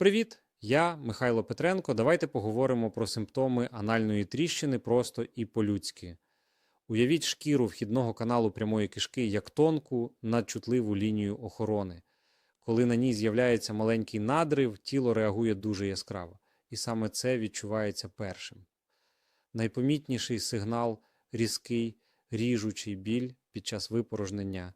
Привіт! Я Михайло Петренко. Давайте поговоримо про симптоми анальної тріщини просто і по-людськи. Уявіть шкіру вхідного каналу прямої кишки як тонку, надчутливу лінію охорони. Коли на ній з'являється маленький надрив, тіло реагує дуже яскраво, і саме це відчувається першим. Найпомітніший сигнал різкий, ріжучий біль під час випорожнення,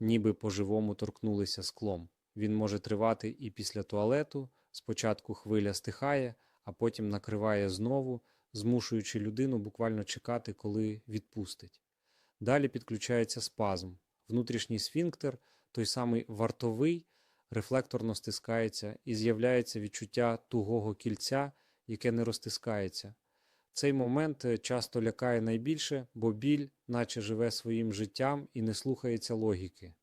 ніби по-живому торкнулися склом. Він може тривати і після туалету. Спочатку хвиля стихає, а потім накриває знову, змушуючи людину буквально чекати, коли відпустить. Далі підключається спазм. Внутрішній сфінктер, той самий вартовий, рефлекторно стискається і з'являється відчуття тугого кільця, яке не розтискається. Цей момент е, часто лякає найбільше, бо біль, наче живе своїм життям і не слухається логіки.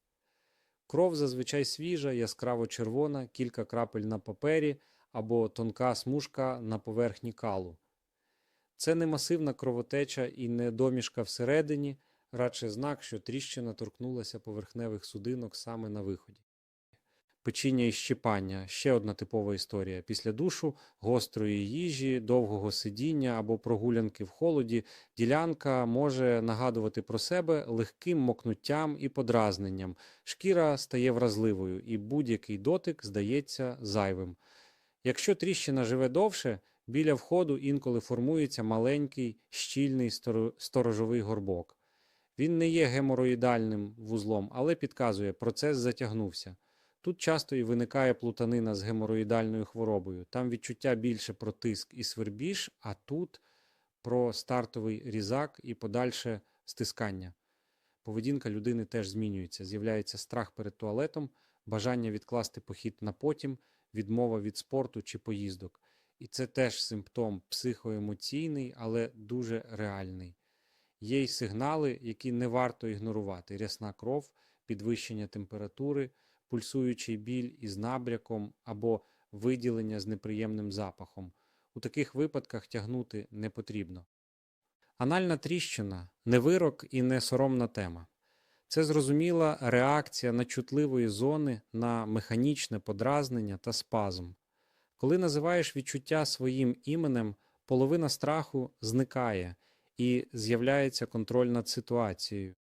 Кров зазвичай свіжа, яскраво червона, кілька крапель на папері або тонка смужка на поверхні калу. Це не масивна кровотеча і не домішка всередині, радше знак, що тріщина торкнулася поверхневих судинок саме на виході. Печіння і щипання ще одна типова історія. Після душу, гострої їжі, довгого сидіння або прогулянки в холоді ділянка може нагадувати про себе легким мокнуттям і подразненням. Шкіра стає вразливою, і будь-який дотик здається зайвим. Якщо тріщина живе довше, біля входу інколи формується маленький щільний сторожовий горбок. Він не є геморроїдальним вузлом, але підказує, процес затягнувся. Тут часто і виникає плутанина з геморроїдальною хворобою. Там відчуття більше про тиск і свербіж, а тут про стартовий різак і подальше стискання. Поведінка людини теж змінюється. З'являється страх перед туалетом, бажання відкласти похід на потім, відмова від спорту чи поїздок. І це теж симптом психоемоційний, але дуже реальний. Є й сигнали, які не варто ігнорувати: рясна кров, підвищення температури, пульсуючий біль із набряком або виділення з неприємним запахом. У таких випадках тягнути не потрібно. Анальна тріщина не вирок і не соромна тема. Це зрозуміла реакція на чутливої зони на механічне подразнення та спазм. Коли називаєш відчуття своїм іменем, половина страху зникає і з'являється контроль над ситуацією.